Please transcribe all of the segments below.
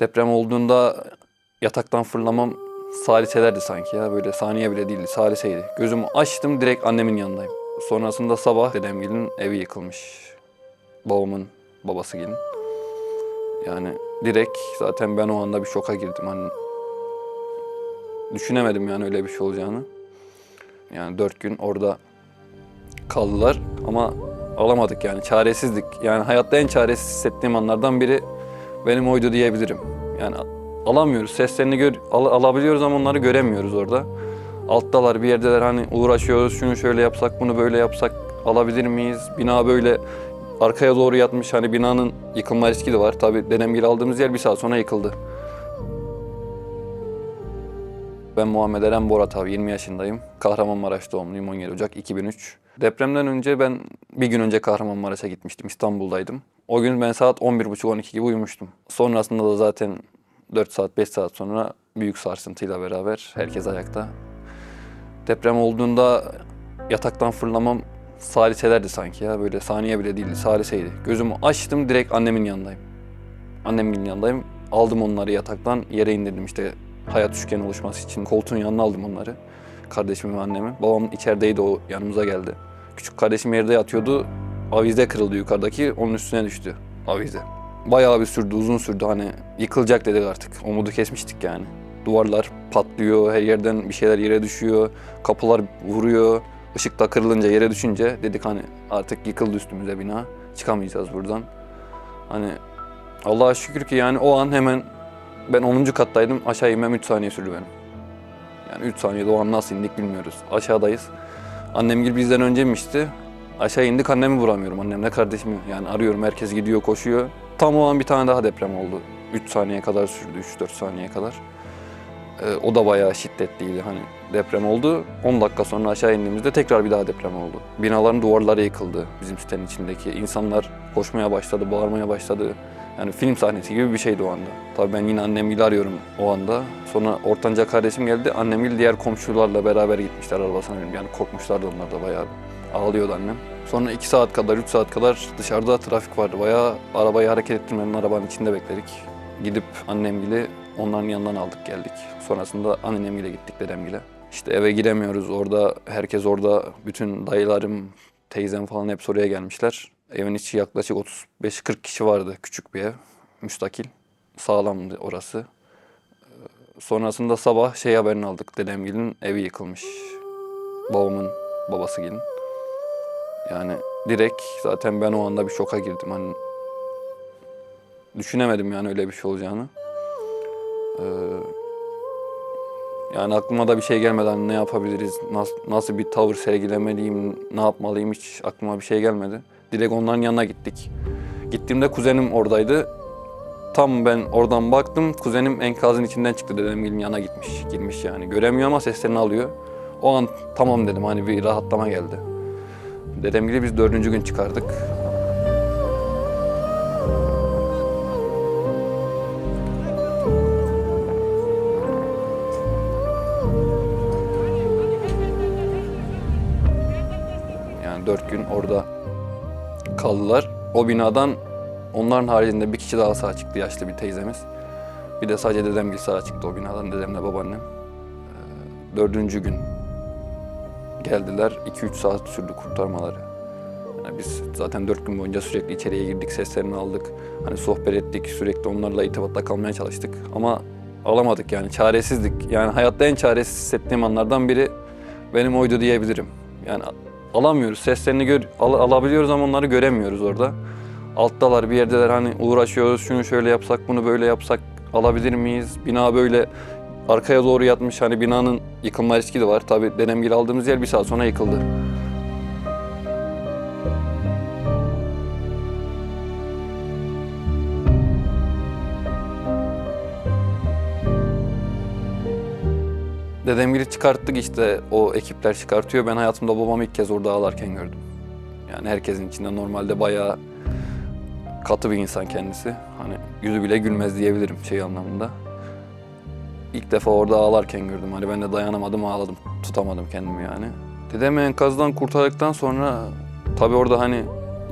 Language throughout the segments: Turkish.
Deprem olduğunda yataktan fırlamam saliselerdi sanki ya. Böyle saniye bile değildi, saliseydi. Gözümü açtım direkt annemin yanındayım. Sonrasında sabah dedemgilin evi yıkılmış. Babamın babası gelin. Yani direkt zaten ben o anda bir şoka girdim. Hani düşünemedim yani öyle bir şey olacağını. Yani dört gün orada kaldılar ama alamadık yani çaresizlik. Yani hayatta en çaresiz hissettiğim anlardan biri benim oydu diyebilirim. Yani alamıyoruz. Seslerini gör, al- alabiliyoruz ama onları göremiyoruz orada. Alttalar bir yerdeler hani uğraşıyoruz. Şunu şöyle yapsak, bunu böyle yapsak alabilir miyiz? Bina böyle arkaya doğru yatmış. Hani binanın yıkılma riski de var. Tabii dedemgil aldığımız yer bir saat sonra yıkıldı. Ben Muhammed Eren Borat abi 20 yaşındayım. Kahramanmaraş doğumluyum 17 Ocak 2003. Depremden önce ben bir gün önce Kahramanmaraş'a gitmiştim. İstanbul'daydım. O gün ben saat 11.30-12 gibi uyumuştum. Sonrasında da zaten 4 saat 5 saat sonra büyük sarsıntıyla beraber herkes ayakta. Deprem olduğunda yataktan fırlamam saliselerdi sanki ya. Böyle saniye bile değildi, saliseydi. Gözümü açtım direkt annemin yanındayım. Annemin yanındayım. Aldım onları yataktan yere indirdim işte hayat üçgeni oluşması için koltuğun yanına aldım onları. Kardeşimi ve annemi. Babam içerideydi o yanımıza geldi. Küçük kardeşim yerde yatıyordu. Avize kırıldı yukarıdaki onun üstüne düştü avize. Bayağı bir sürdü uzun sürdü hani yıkılacak dedik artık. Umudu kesmiştik yani. Duvarlar patlıyor, her yerden bir şeyler yere düşüyor. Kapılar vuruyor. Işık da kırılınca yere düşünce dedik hani artık yıkıldı üstümüze bina. Çıkamayacağız buradan. Hani Allah'a şükür ki yani o an hemen ben 10. kattaydım. Aşağı inmem 3 saniye sürdü benim. Yani 3 saniyede o an nasıl indik bilmiyoruz. Aşağıdayız. Annem gibi bizden önce inmişti. Aşağı indik annemi vuramıyorum. Annemle kardeşimi yani arıyorum. Herkes gidiyor koşuyor. Tam o an bir tane daha deprem oldu. 3 saniye kadar sürdü. 3-4 saniye kadar. Ee, o da bayağı şiddetliydi. Hani deprem oldu. 10 dakika sonra aşağı indiğimizde tekrar bir daha deprem oldu. Binaların duvarları yıkıldı bizim sitenin içindeki. İnsanlar koşmaya başladı, bağırmaya başladı. Yani film sahnesi gibi bir şeydi o anda. Tabii ben yine annemgili arıyorum o anda. Sonra ortanca kardeşim geldi. Annemgil diğer komşularla beraber gitmişler arabasına binip. Yani korkmuşlardı onlar da bayağı. Ağlıyordu annem. Sonra 2 saat kadar, 3 saat kadar dışarıda trafik vardı. Bayağı arabayı hareket ettirmenin arabanın içinde bekledik. Gidip annemgili onların yanından aldık geldik. Sonrasında annemgile gittik dedemgile. İşte eve giremiyoruz. Orada herkes orada. Bütün dayılarım, teyzem falan hep oraya gelmişler. Evin içi yaklaşık 35-40 kişi vardı. Küçük bir ev. Müstakil. Sağlamdı orası. Sonrasında sabah şey haberini aldık. Dedemgilin evi yıkılmış. Babamın babası gelin. Yani direkt zaten ben o anda bir şoka girdim. Hani düşünemedim yani öyle bir şey olacağını. Ee, yani aklıma da bir şey gelmedi. Hani ne yapabiliriz, nasıl, nasıl bir tavır sergilemeliyim, ne yapmalıyım hiç aklıma bir şey gelmedi. Direkt onların yanına gittik. Gittiğimde kuzenim oradaydı. Tam ben oradan baktım, kuzenim enkazın içinden çıktı dedemgilin yanına gitmiş, girmiş yani. Göremiyor ama seslerini alıyor. O an tamam dedim hani bir rahatlama geldi. Dedemgili biz dördüncü gün çıkardık. Yani dört gün orada kaldılar. O binadan onların haricinde bir kişi daha sağ çıktı yaşlı bir teyzemiz. Bir de sadece dedemgil sağ çıktı o binadan dedemle babaannem. Ee, dördüncü gün geldiler. 2-3 saat sürdü kurtarmaları. Yani biz zaten dört gün boyunca sürekli içeriye girdik, seslerini aldık. Hani sohbet ettik, sürekli onlarla irtibatta kalmaya çalıştık. Ama alamadık yani çaresizlik. Yani hayatta en çaresiz hissettiğim anlardan biri benim oydu diyebilirim. Yani alamıyoruz, seslerini gör, al- alabiliyoruz ama onları göremiyoruz orada. Alttalar bir yerdeler hani uğraşıyoruz, şunu şöyle yapsak, bunu böyle yapsak alabilir miyiz? Bina böyle arkaya doğru yatmış hani binanın yıkılma riski de var. Tabii dedemgil aldığımız yer bir saat sonra yıkıldı. Dedemgili çıkarttık işte o ekipler çıkartıyor. Ben hayatımda babamı ilk kez orada ağlarken gördüm. Yani herkesin içinde normalde bayağı katı bir insan kendisi. Hani yüzü bile gülmez diyebilirim şey anlamında. İlk defa orada ağlarken gördüm. Hani ben de dayanamadım ağladım. Tutamadım kendimi yani. Dedemi enkazdan kurtardıktan sonra tabii orada hani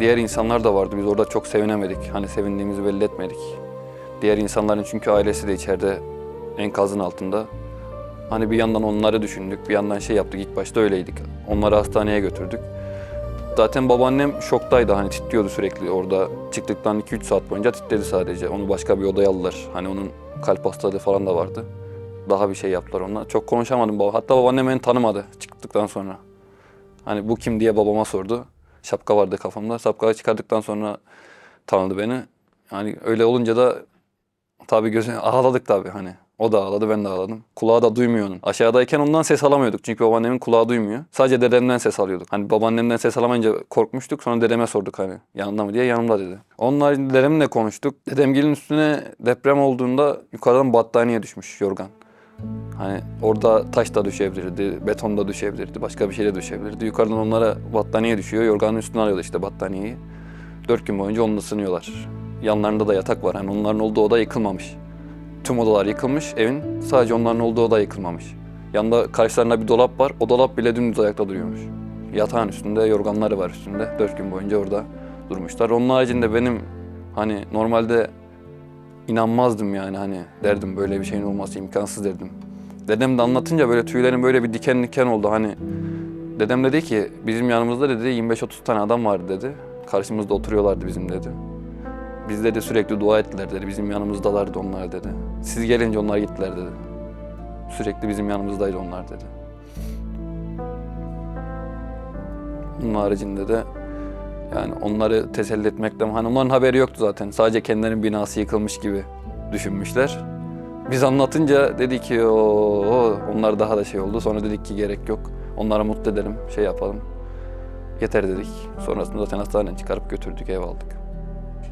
diğer insanlar da vardı. Biz orada çok sevinemedik. Hani sevindiğimizi belli etmedik. Diğer insanların çünkü ailesi de içeride enkazın altında. Hani bir yandan onları düşündük, bir yandan şey yaptık. İlk başta öyleydik. Onları hastaneye götürdük. Zaten babaannem şoktaydı hani titriyordu sürekli orada. Çıktıktan 2-3 saat boyunca titredi sadece. Onu başka bir odaya aldılar. Hani onun kalp hastalığı falan da vardı. Daha bir şey yaptılar onunla. Çok konuşamadım baba. Hatta babaannem beni tanımadı çıktıktan sonra. Hani bu kim diye babama sordu. Şapka vardı kafamda. Şapkayı çıkardıktan sonra tanıdı beni. Yani öyle olunca da tabii gözü ağladık tabii hani. O da ağladı ben de ağladım. Kulağı da duymuyor onun. Aşağıdayken ondan ses alamıyorduk çünkü babaannemin kulağı duymuyor. Sadece dedemden ses alıyorduk. Hani babaannemden ses alamayınca korkmuştuk. Sonra dedeme sorduk hani yanında mı diye yanımda dedi. Haricinde dedemle konuştuk. Dedemgilin üstüne deprem olduğunda yukarıdan battaniye düşmüş yorgan. Hani orada taş da düşebilirdi, beton da düşebilirdi, başka bir şey de düşebilirdi. Yukarıdan onlara battaniye düşüyor. Yorganın üstüne alıyorlar işte battaniyeyi. Dört gün boyunca onunla ısınıyorlar. Yanlarında da yatak var. Hani onların olduğu oda yıkılmamış. Tüm odalar yıkılmış evin. Sadece onların olduğu oda yıkılmamış. Yanında karşılarında bir dolap var. O dolap bile dümdüz ayakta duruyormuş. Yatağın üstünde yorganları var üstünde. Dört gün boyunca orada durmuşlar. Onun haricinde benim hani normalde inanmazdım yani hani derdim böyle bir şeyin olması imkansız derdim. Dedem de anlatınca böyle tüylerim böyle bir diken diken oldu hani. Dedem dedi ki bizim yanımızda dedi 25-30 tane adam vardı dedi. Karşımızda oturuyorlardı bizim dedi. Biz dedi sürekli dua ettiler dedi. Bizim yanımızdalardı onlar dedi. Siz gelince onlar gittiler dedi. Sürekli bizim yanımızdaydı onlar dedi. Bunun haricinde de yani onları teselli etmekten hani onların haberi yoktu zaten. Sadece kendilerinin binası yıkılmış gibi düşünmüşler. Biz anlatınca dedi ki o onlar daha da şey oldu. Sonra dedik ki gerek yok. Onları mutlu edelim, şey yapalım. Yeter dedik. Sonrasında zaten hastaneden çıkarıp götürdük, ev aldık.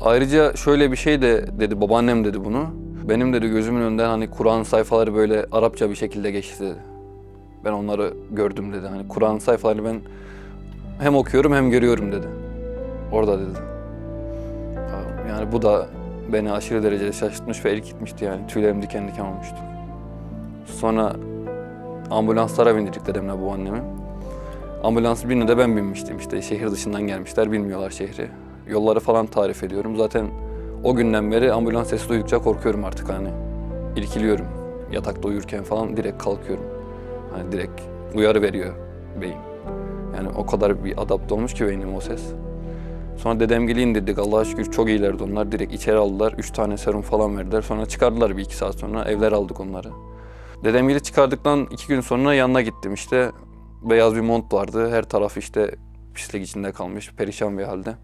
Ayrıca şöyle bir şey de dedi, babaannem dedi bunu. Benim dedi gözümün önünden hani Kur'an sayfaları böyle Arapça bir şekilde geçti. Ben onları gördüm dedi. Hani Kur'an sayfalarını ben hem okuyorum hem görüyorum dedi. Orada dedi. Yani bu da beni aşırı derecede şaşırtmış ve gitmişti yani. Tüylerim diken diken olmuştu. Sonra ambulanslara bindirdik dedemle babaannemi. Ambulans birine de ben binmiştim işte. Şehir dışından gelmişler, bilmiyorlar şehri. Yolları falan tarif ediyorum. Zaten o günden beri ambulans sesi duydukça korkuyorum artık hani. İrkiliyorum. Yatakta uyurken falan direkt kalkıyorum. Hani direkt uyarı veriyor beyin. Yani o kadar bir adapte olmuş ki beynim o ses. Sonra dedemgili indirdik. Allah'a şükür çok iyilerdi onlar. Direkt içeri aldılar. Üç tane serum falan verdiler. Sonra çıkardılar bir iki saat sonra. Evler aldık onları. Dedemgili çıkardıktan iki gün sonra yanına gittim işte. Beyaz bir mont vardı. Her taraf işte pislik içinde kalmış. Perişan bir halde.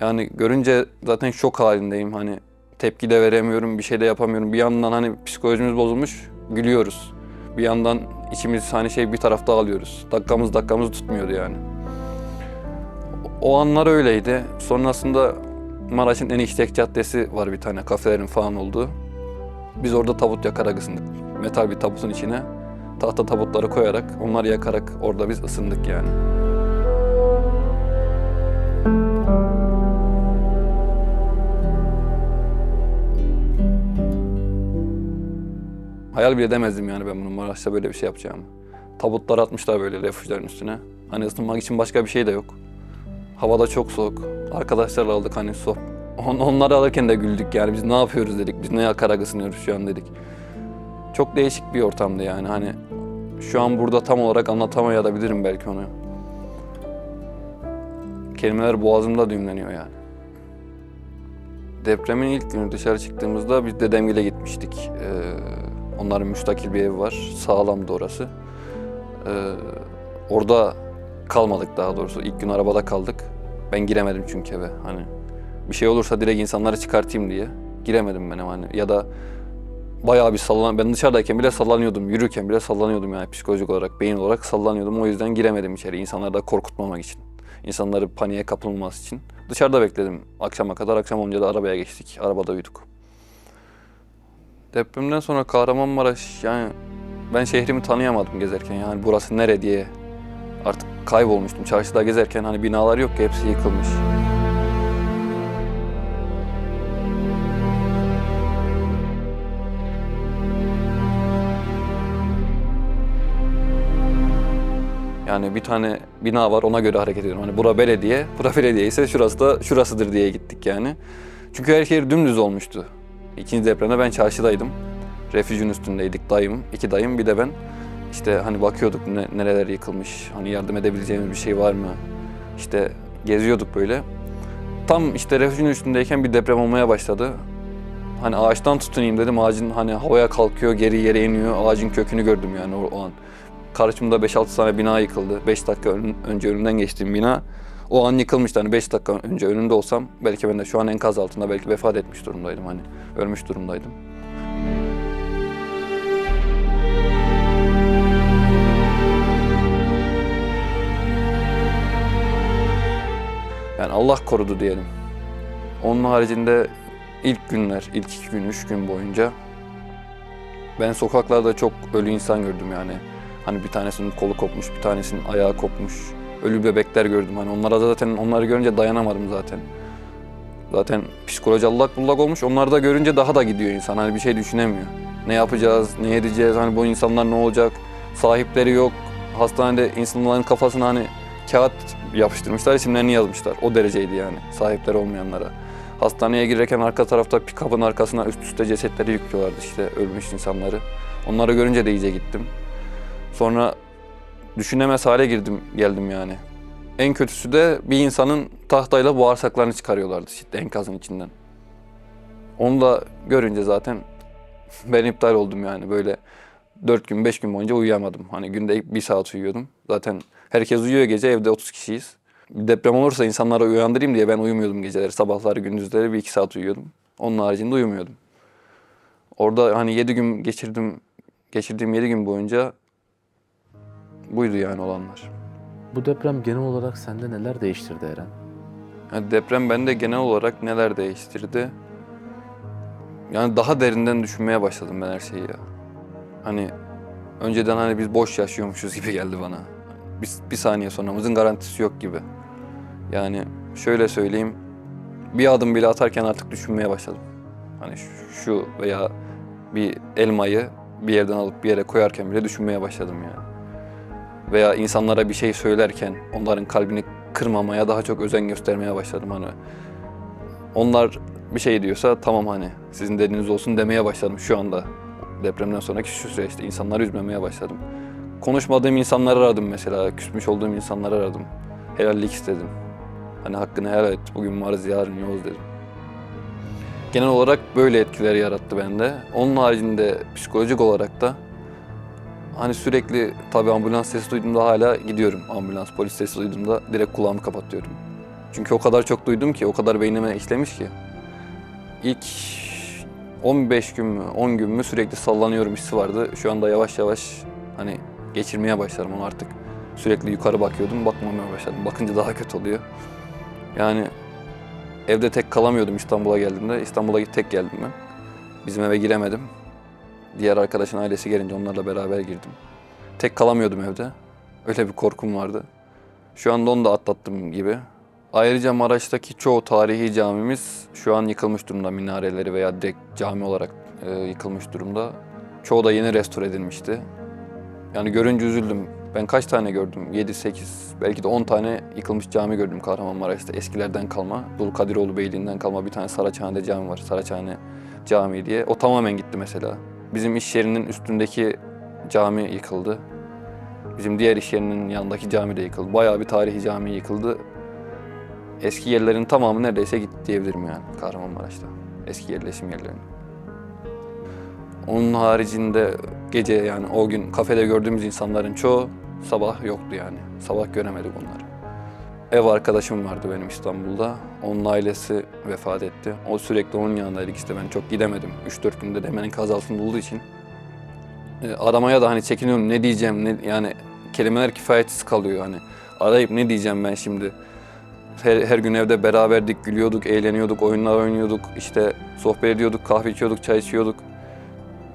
Yani görünce zaten şok halindeyim. Hani tepki de veremiyorum. Bir şey de yapamıyorum. Bir yandan hani psikolojimiz bozulmuş. Gülüyoruz. Bir yandan içimiz hani şey bir tarafta alıyoruz. Dakikamız dakikamız tutmuyordu yani. O anlar öyleydi. Sonrasında Maraş'ın en işlek caddesi var bir tane kafelerin falan olduğu. Biz orada tabut yakarak ısındık. Metal bir tabutun içine tahta tabutları koyarak onları yakarak orada biz ısındık yani. Hayal bile edemezdim yani ben bunu Maraş'ta böyle bir şey yapacağımı. Tabutlar atmışlar böyle refüjlerin üstüne. Hani ısınmak için başka bir şey de yok. Havada çok soğuk. Arkadaşlarla aldık hani soh. On, onları alırken de güldük yani biz ne yapıyoruz dedik. Biz ne yakarak ısınıyoruz şu an dedik. Çok değişik bir ortamdı yani hani şu an burada tam olarak anlatamayabilirim belki onu. Kelimeler boğazımda düğümleniyor yani. Depremin ilk günü dışarı çıktığımızda biz dedemgile gitmiştik. Ee, onların müstakil bir evi var. Sağlamdı orası. Ee, orada kalmadık daha doğrusu. İlk gün arabada kaldık. Ben giremedim çünkü eve. Hani bir şey olursa direkt insanları çıkartayım diye. Giremedim benim hani. Ya da bayağı bir sallan ben dışarıdayken bile sallanıyordum. Yürürken bile sallanıyordum yani psikolojik olarak, beyin olarak sallanıyordum. O yüzden giremedim içeri. İnsanları da korkutmamak için. İnsanları paniğe kapılmaması için. Dışarıda bekledim akşama kadar. Akşam olunca da arabaya geçtik. Arabada uyuduk. Depremden sonra Kahramanmaraş yani ben şehrimi tanıyamadım gezerken. Yani burası nere diye artık kaybolmuştum. Çarşıda gezerken hani binalar yok ki hepsi yıkılmış. Yani bir tane bina var ona göre hareket ediyorum. Hani bura belediye, bura belediye ise şurası da şurasıdır diye gittik yani. Çünkü her yer dümdüz olmuştu. İkinci depremde ben çarşıdaydım. Refüjün üstündeydik dayım, iki dayım bir de ben. İşte hani bakıyorduk ne, nereler yıkılmış, hani yardım edebileceğimiz bir şey var mı? İşte geziyorduk böyle. Tam işte refüjün üstündeyken bir deprem olmaya başladı. Hani ağaçtan tutunayım dedim. Ağacın hani havaya kalkıyor, geri yere iniyor. Ağacın kökünü gördüm yani o, o an. Karşımda 5-6 tane bina yıkıldı. 5 dakika ön- önce önünden geçtiğim bina. O an yıkılmıştı. Hani 5 dakika önce önünde olsam belki ben de şu an enkaz altında belki vefat etmiş durumdaydım hani. Ölmüş durumdaydım. Yani Allah korudu diyelim. Onun haricinde ilk günler, ilk iki gün, üç gün boyunca ben sokaklarda çok ölü insan gördüm yani. Hani bir tanesinin kolu kopmuş, bir tanesinin ayağı kopmuş. Ölü bebekler gördüm. Hani onlara da zaten onları görünce dayanamadım zaten. Zaten psikoloji allak bullak olmuş. Onları da görünce daha da gidiyor insan. Hani bir şey düşünemiyor. Ne yapacağız, ne edeceğiz, hani bu insanlar ne olacak? Sahipleri yok. Hastanede insanların kafasına hani kağıt yapıştırmışlar, isimlerini yazmışlar. O dereceydi yani sahipleri olmayanlara. Hastaneye girerken arka tarafta pick-up'ın arkasına üst üste cesetleri yüklüyorlardı işte ölmüş insanları. Onları görünce de iyice gittim. Sonra düşünemez hale girdim, geldim yani. En kötüsü de bir insanın tahtayla bağırsaklarını çıkarıyorlardı işte enkazın içinden. Onu da görünce zaten ben iptal oldum yani böyle 4 gün 5 gün boyunca uyuyamadım. Hani günde bir saat uyuyordum. Zaten herkes uyuyor gece evde 30 kişiyiz. Deprem olursa insanları uyandırayım diye ben uyumuyordum geceleri. Sabahları gündüzleri bir iki saat uyuyordum. Onun haricinde uyumuyordum. Orada hani 7 gün geçirdim. Geçirdiğim 7 gün boyunca buydu yani olanlar. Bu deprem genel olarak sende neler değiştirdi Eren? Yani deprem bende genel olarak neler değiştirdi? Yani daha derinden düşünmeye başladım ben her şeyi ya. Hani önceden hani biz boş yaşıyormuşuz gibi geldi bana. Biz bir saniye sonramızın garantisi yok gibi. Yani şöyle söyleyeyim. Bir adım bile atarken artık düşünmeye başladım. Hani şu- şu veya bir elmayı bir yerden alıp bir yere koyarken bile düşünmeye başladım yani. Veya insanlara bir şey söylerken onların kalbini kırmamaya daha çok özen göstermeye başladım hani. Onlar bir şey diyorsa tamam hani sizin dediğiniz olsun demeye başladım şu anda. Depremden sonraki şu süreçte insanları üzmemeye başladım. Konuşmadığım insanları aradım mesela. Küsmüş olduğum insanları aradım. Helallik istedim. Hani hakkını helal et. Bugün varız yarın yokuz dedim. Genel olarak böyle etkiler yarattı bende. Onun haricinde psikolojik olarak da hani sürekli tabii ambulans sesi duyduğumda hala gidiyorum. Ambulans, polis sesi duyduğumda direkt kulağımı kapatıyorum. Çünkü o kadar çok duydum ki, o kadar beynime işlemiş ki. İlk 15 gün mü, 10 gün mü sürekli sallanıyorum hissi vardı. Şu anda yavaş yavaş hani geçirmeye başlarım onu artık. Sürekli yukarı bakıyordum, bakmamaya başladım. Bakınca daha kötü oluyor. Yani evde tek kalamıyordum İstanbul'a geldiğimde. İstanbul'a tek geldim ben. Bizim eve giremedim. Diğer arkadaşın ailesi gelince onlarla beraber girdim. Tek kalamıyordum evde. Öyle bir korkum vardı. Şu anda onu da atlattım gibi. Ayrıca Maraş'taki çoğu tarihi camimiz şu an yıkılmış durumda. Minareleri veya direkt cami olarak e, yıkılmış durumda. Çoğu da yeni restore edilmişti. Yani görünce üzüldüm. Ben kaç tane gördüm? 7, 8, belki de 10 tane yıkılmış cami gördüm Kahramanmaraş'ta. Eskilerden kalma. Dulkadiroğlu Beyliği'nden kalma bir tane Saraçhane'de cami var. Saraçhane Camii diye. O tamamen gitti mesela. Bizim iş yerinin üstündeki cami yıkıldı. Bizim diğer iş yerinin yanındaki cami de yıkıldı. Bayağı bir tarihi cami yıkıldı. Eski yerlerin tamamı neredeyse gitti diyebilirim yani Kahramanmaraş'ta. Eski yerleşim yerlerinin. Onun haricinde gece yani o gün kafede gördüğümüz insanların çoğu sabah yoktu yani. Sabah göremedik onları. Ev arkadaşım vardı benim İstanbul'da. Onun ailesi vefat etti. O sürekli onun yanındaydık işte ben çok gidemedim. 3-4 günde de hemen altında olduğu için. E, aramaya da hani çekiniyorum ne diyeceğim ne, yani kelimeler kifayetsiz kalıyor hani. Arayıp ne diyeceğim ben şimdi. Her, her gün evde beraberdik, gülüyorduk, eğleniyorduk, oyunlar oynuyorduk, işte sohbet ediyorduk, kahve içiyorduk, çay içiyorduk.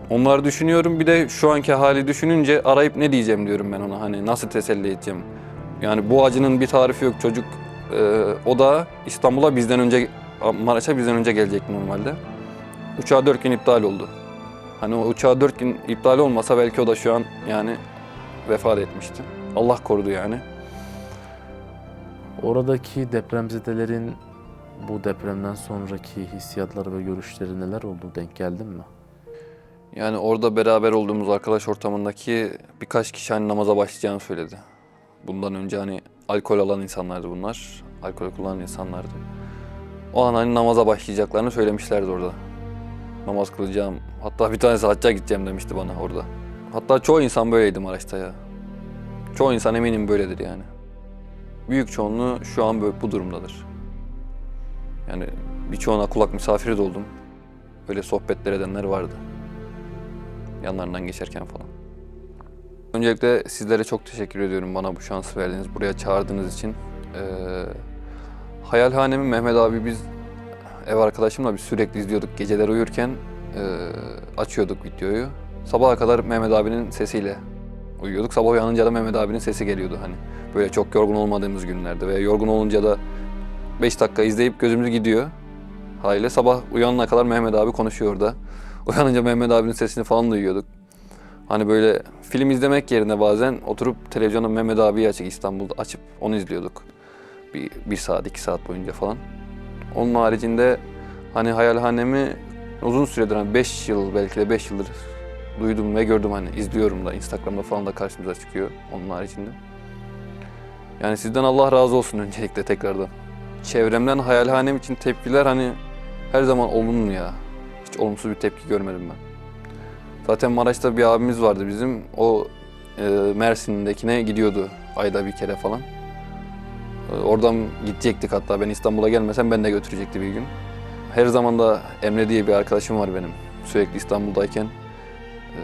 Onları düşünüyorum. Bir de şu anki hali düşününce arayıp ne diyeceğim diyorum ben ona. Hani nasıl teselli edeceğim. Yani bu acının bir tarifi yok. Çocuk e, o da İstanbul'a bizden önce Maraş'a bizden önce gelecekti normalde. Uçağı dört gün iptal oldu. Hani o uçağı dört gün iptal olmasa belki o da şu an yani vefat etmişti. Allah korudu yani. Oradaki depremzedelerin Bu depremden sonraki hissiyatları ve görüşleri neler oldu? Denk geldin mi? Yani orada beraber olduğumuz arkadaş ortamındaki birkaç kişi hani namaza başlayacağını söyledi. Bundan önce hani alkol alan insanlardı bunlar. Alkol kullanan insanlardı. O an hani namaza başlayacaklarını söylemişlerdi orada. Namaz kılacağım. Hatta bir tanesi hacca gideceğim demişti bana orada. Hatta çoğu insan böyleydi Maraş'ta ya. Çoğu insan eminim böyledir yani. Büyük çoğunluğu şu an böyle bu durumdadır. Yani birçoğuna kulak misafiri de oldum. Böyle sohbetler edenler vardı yanlarından geçerken falan. Öncelikle sizlere çok teşekkür ediyorum bana bu şansı verdiğiniz, buraya çağırdığınız için. Ee, Hayalhanemi Mehmet abi biz ev arkadaşımla biz sürekli izliyorduk. Geceler uyurken e, açıyorduk videoyu. Sabaha kadar Mehmet abinin sesiyle uyuyorduk. Sabah uyanınca da Mehmet abinin sesi geliyordu hani. Böyle çok yorgun olmadığımız günlerde veya yorgun olunca da 5 dakika izleyip gözümüz gidiyor. Haliyle sabah uyanana kadar Mehmet abi konuşuyor orada. Uyanınca Mehmet abinin sesini falan duyuyorduk. Hani böyle film izlemek yerine bazen oturup televizyonda Mehmet abiyi açık İstanbul'da açıp onu izliyorduk. Bir, bir saat, iki saat boyunca falan. Onun haricinde hani hayalhanemi uzun süredir hani 5 yıl belki de 5 yıldır duydum ve gördüm hani izliyorum da Instagram'da falan da karşımıza çıkıyor onun haricinde. Yani sizden Allah razı olsun öncelikle tekrardan. Çevremden hayalhanem için tepkiler hani her zaman olumlu ya. Hiç olumsuz bir tepki görmedim ben. Zaten Maraş'ta bir abimiz vardı bizim. O e, Mersin'dekine gidiyordu ayda bir kere falan. E, oradan gidecektik hatta. Ben İstanbul'a gelmesem ben de götürecekti bir gün. Her zaman da Emre diye bir arkadaşım var benim. Sürekli İstanbul'dayken e,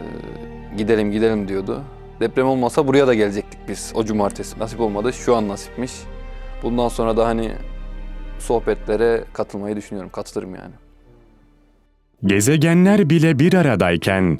gidelim gidelim diyordu. Deprem olmasa buraya da gelecektik biz o cumartesi. Nasip olmadı. Şu an nasipmiş. Bundan sonra da hani sohbetlere katılmayı düşünüyorum. Katılırım yani. Gezegenler bile bir aradayken